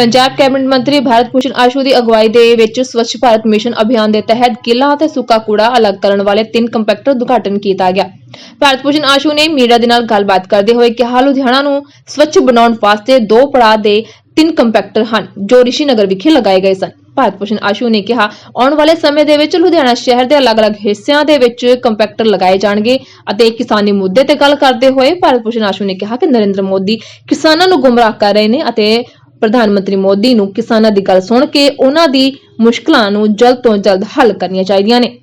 Punjab cabinet ਮੰਤਰੀ ਭਾਰਤ ਭੂਸ਼ਣ ਆਸ਼ੂ ਦੀ ਅਗਵਾਈ ਦੇ ਵਿੱਚ ਸਵੱਛ ਭਾਰਤ ਮਿਸ਼ਨ ਅਭਿਆਨ ਦੇ ਤਹਿਤ ਗਿੱਲਾ ਅਤੇ ਸੁੱਕਾ ਕੂੜਾ ਅਲੱਗ ਕਰਨ ਵਾਲੇ ਤਿੰਨ ਕੰਪੈਕਟਰ ਦਾ ਉਦਘਾਟਨ ਕੀਤਾ ਗਿਆ। ਭਾਰਤ ਭੂਸ਼ਣ ਆਸ਼ੂ ਨੇ ਮੀਡੀਆ ਦੇ ਨਾਲ ਗੱਲਬਾਤ ਕਰਦੇ ਹੋਏ ਕਿਹਾ, ਲੁਧਿਆਣਾ ਨੂੰ ਸਵੱਛ ਬਣਾਉਣ ਵਾਸਤੇ ਦੋ ਪੜਾਅ ਦੇ ਤਿੰਨ ਕੰਪੈਕਟਰ ਹਨ, ਜੋ ਰਿਸ਼ੀ ਨਗਰ ਵਿਖੇ ਲਗਾਏ ਗਏ ਸਨ। ਭਾਰਤ ਭੂਸ਼ਣ ਆਸ਼ੂ ਨੇ ਕਿਹਾ, ਆਉਣ ਵਾਲੇ ਸਮੇਂ ਦੇ ਵਿੱਚ ਲੁਧਿਆਣਾ ਸ਼ਹਿਰ ਦੇ ਅਲੱਗ-ਅਲੱਗ ਹਿੱਸਿਆਂ ਦੇ ਵਿੱਚ ਕੰਪੈਕਟਰ ਲਗਾਏ ਜਾਣਗੇ ਅਤੇ ਕਿਸਾਨੀ ਮੁੱਦੇ ਤੇ ਗੱਲ ਕਰਦੇ ਹੋਏ ਭਾਰਤ ਭੂਸ਼ਣ ਆਸ਼ੂ ਨੇ ਕਿਹਾ ਕਿ ਨਰਿੰਦਰ ਮੋਦੀ ਕਿਸਾਨਾਂ ਨੂੰ ਗੁੰਮਰਾਹ ਕਰ ਰਹੇ ਨੇ ਅਤੇ ਪ੍ਰਧਾਨ ਮੰਤਰੀ ਮੋਦੀ ਨੂੰ ਕਿਸਾਨਾਂ ਦੀ ਗੱਲ ਸੁਣ ਕੇ ਉਹਨਾਂ ਦੀ ਮੁਸ਼ਕਲਾਂ ਨੂੰ ਜਲਦ ਤੋਂ ਜਲਦ ਹੱਲ ਕਰਨੀਆਂ ਚਾਹੀਦੀਆਂ ਨੇ।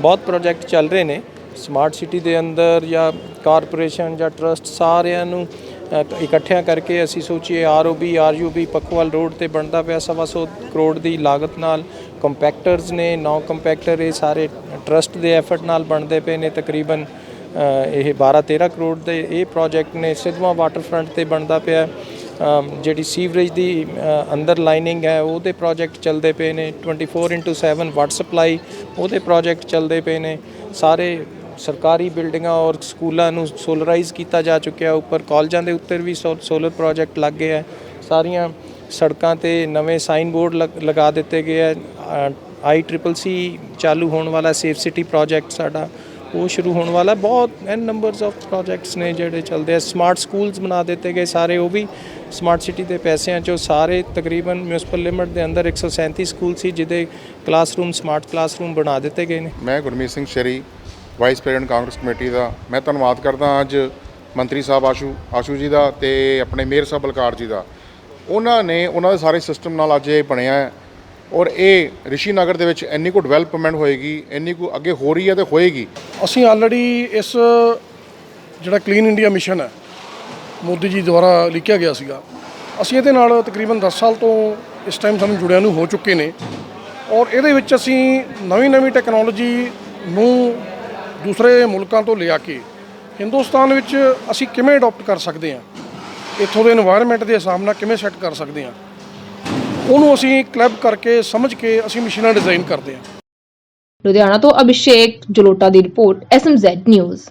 ਬਹੁਤ ਪ੍ਰੋਜੈਕਟ ਚੱਲ ਰਹੇ ਨੇ। ਸਮਾਰਟ ਸਿਟੀ ਦੇ ਅੰਦਰ ਜਾਂ ਕਾਰਪੋਰੇਸ਼ਨ ਜਾਂ ਟਰਸਟ ਸਾਰਿਆਂ ਨੂੰ ਇਕੱਠਿਆਂ ਕਰਕੇ ਅਸੀਂ ਸੋਚੀਏ ਆਰਓਬੀ ਆਰਯੂਬੀ ਪੱਕਵਾਲ ਰੋਡ ਤੇ ਬਣਦਾ ਪਿਆ ਸਵਾ ਸੌ ਕਰੋੜ ਦੀ ਲਾਗਤ ਨਾਲ। ਕੰਪੈਕਟਰਸ ਨੇ ਨੌ ਕੰਪੈਕਟਰ ਇਹ ਸਾਰੇ ਟਰਸਟ ਦੇ ਐਫਰਟ ਨਾਲ ਬਣਦੇ ਪਏ ਨੇ। ਤਕਰੀਬਨ ਇਹ 12 13 ਕਰੋੜ ਦੇ ਇਹ ਪ੍ਰੋਜੈਕਟ ਨੇ। ਸਿੱਧਵਾਂ ਵਾਟਰਫਰੰਟ ਤੇ ਬਣਦਾ ਪਿਆ। ਜਿਹੜੀ ਸੀਵਰੇਜ ਦੀ ਅੰਦਰ ਲਾਈਨਿੰਗ ਹੈ, ਉਹਦੇ ਪ੍ਰੋਜੈਕਟ ਚੱਲਦੇ ਪਏ ਨੇ। 24/7 ਵਾਟਰ ਸਪਲਾਈ ਉਹਦੇ ਪ੍ਰੋਜੈਕਟ ਚੱਲਦੇ ਪਏ ਨੇ। ਸਾਰੇ ਸਰਕਾਰੀ ਬਿਲਡਿੰਗਾਂ ਔਰ ਸਕੂਲਾਂ ਨੂੰ ਸੋਲਰਾਈਜ਼ ਕੀਤਾ ਜਾ ਚੁੱਕਿਆ। ਉੱਪਰ ਕਾਲਜਾਂ ਦੇ ਉੱਤੇ ਵੀ ਸੋਲਰ ਪ੍ਰੋਜੈਕਟ ਲੱਗ ਗਏ ਹੈ। ਸਾਰੀਆਂ ਸੜਕਾਂ ਤੇ ਨਵੇਂ ਸਾਈਨ ਬੋਰਡ ਲਗਾ ਦਿੱਤੇ ਗਏ ਹੈ। ਆਈ ਟ੍ਰਿਪਲ ਸੀ ਚਾਲੂ ਹੋਣ ਵਾਲਾ ਸੇਫ ਸਿਟੀ ਪ੍ਰੋਜੈਕਟ ਸਾਡਾ। ਉਹ ਸ਼ੁਰੂ ਹੋਣ ਵਾਲਾ। ਬਹੁਤ ਐਨ ਨੰਬਰਸ ਆਫ ਪ੍ਰੋਜੈਕਟਸ ਨੇ ਜਿਹੜੇ ਚੱਲਦੇ ਆ। ਸਮਾਰਟ ਸਕੂਲਸ ਬਣਾ ਦਿੱਤੇ ਗਏ ਸਾਰੇ, ਉਹ ਵੀ ਸਮਾਰਟ ਸਿਟੀ ਦੇ ਪੈਸਿਆਂ ਚੋਂ। ਸਾਰੇ ਤਕਰੀਬਨ ਮਿਊਨਿਸਪਲ ਲਿਮਟ ਦੇ ਅੰਦਰ 137 ਸਕੂਲ ਸੀ, ਜਿਹਦੇ ਕਲਾਸਰੂਮ ਸਮਾਰਟ ਕਲਾਸਰੂਮ ਬਣਾ ਦਿੱਤੇ ਗਏ ਨੇ। ਮੈਂ Gurmeet Singh Shri vice president Congress committee ਦਾ। ਮੈਂ ਧੰਨਵਾਦ ਕਰਦਾ ਅੱਜ ਮੰਤਰੀ ਸਾਹਿਬ ਆਸ਼ੂ ਆਸ਼ੂ ਜੀ ਦਾ ਤੇ ਆਪਣੇ ਮੇਅਰ ਸਾਹਿਬ ਬਲਕਾਰ ਜੀ ਦਾ। ਉਹਨਾਂ ਨੇ, ਉਹਨਾਂ ਦੇ ਸਾਰੇ ਸਿਸਟਮ ਨਾਲ ਅੱਜ ਇਹ ਬਣਿਆ ਹੈ। ਔਰ ਇਹ ਰਿਸ਼ੀ ਨਗਰ ਦੇ ਵਿੱਚ ਇੰਨੀ ਕੁ ਡਿਵੈਲਪਮੈਂਟ ਹੋਏਗੀ, ਇੰਨੀ ਕੁ ਅੱਗੇ ਹੋ ਰਹੀ ਹੈ ਤੇ ਹੋਏਗੀ। ਅਸੀਂ ਆਲਰੇਡੀ ਇਸ, ਜਿਹੜਾ ਕਲੀਨ ਇੰਡੀਆ ਮਿਸ਼ਨ ਹੈ, ਮੋਦੀ ਜੀ ਦੁਆਰਾ ਲਿਖਿਆ ਗਿਆ ਸੀਗਾ। ਅਸੀਂ ਇਹਦੇ ਨਾਲ ਤਕਰੀਬਨ 10 ਸਾਲ ਤੋਂ ਇਸ ਟਾਈਮ ਸਾਨੂੰ ਜੁੜਿਆ ਨੂੰ ਹੋ ਚੁੱਕੇ ਨੇ। ਔਰ ਇਹਦੇ ਵਿੱਚ ਅਸੀਂ ਨਵੀਂ-ਨਵੀਂ ਟੈਕਨੋਲੋਜੀ ਨੂੰ ਦੂਸਰੇ ਮੁਲਕਾਂ ਤੋਂ ਲਿਆ ਕੇ ਹਿੰਦੁਸਤਾਨ ਵਿੱਚ ਅਸੀਂ ਕਿਵੇਂ ਅਡਾਪਟ ਕਰ ਸਕਦੇ ਹਾਂ? ਇੱਥੋਂ ਦੇ এনवायरमेंट ਦੇ ਹਿਸਾਬ ਨਾਲ ਕਿਵੇਂ ਸੈੱਟ ਕਰ ਸਕਦੇ ਹਾਂ? ਉਹਨੂੰ ਅਸੀਂ ਕਲੈਬ ਕਰਕੇ ਸਮਝ ਕੇ ਅਸੀਂ ਮਸ਼ੀਨਾਂ ਡਿਜ਼ਾਈਨ ਕਰਦੇ ਹਾਂ। ਲੁਧਿਆਣਾ ਤੋਂ ਅਭਿਸ਼ੇਕ ਜਲੋਟਾ ਦੀ ਰਿਪੋਰਟ ਐਸਐਮਜ਼ੈਡ ਨਿਊਜ਼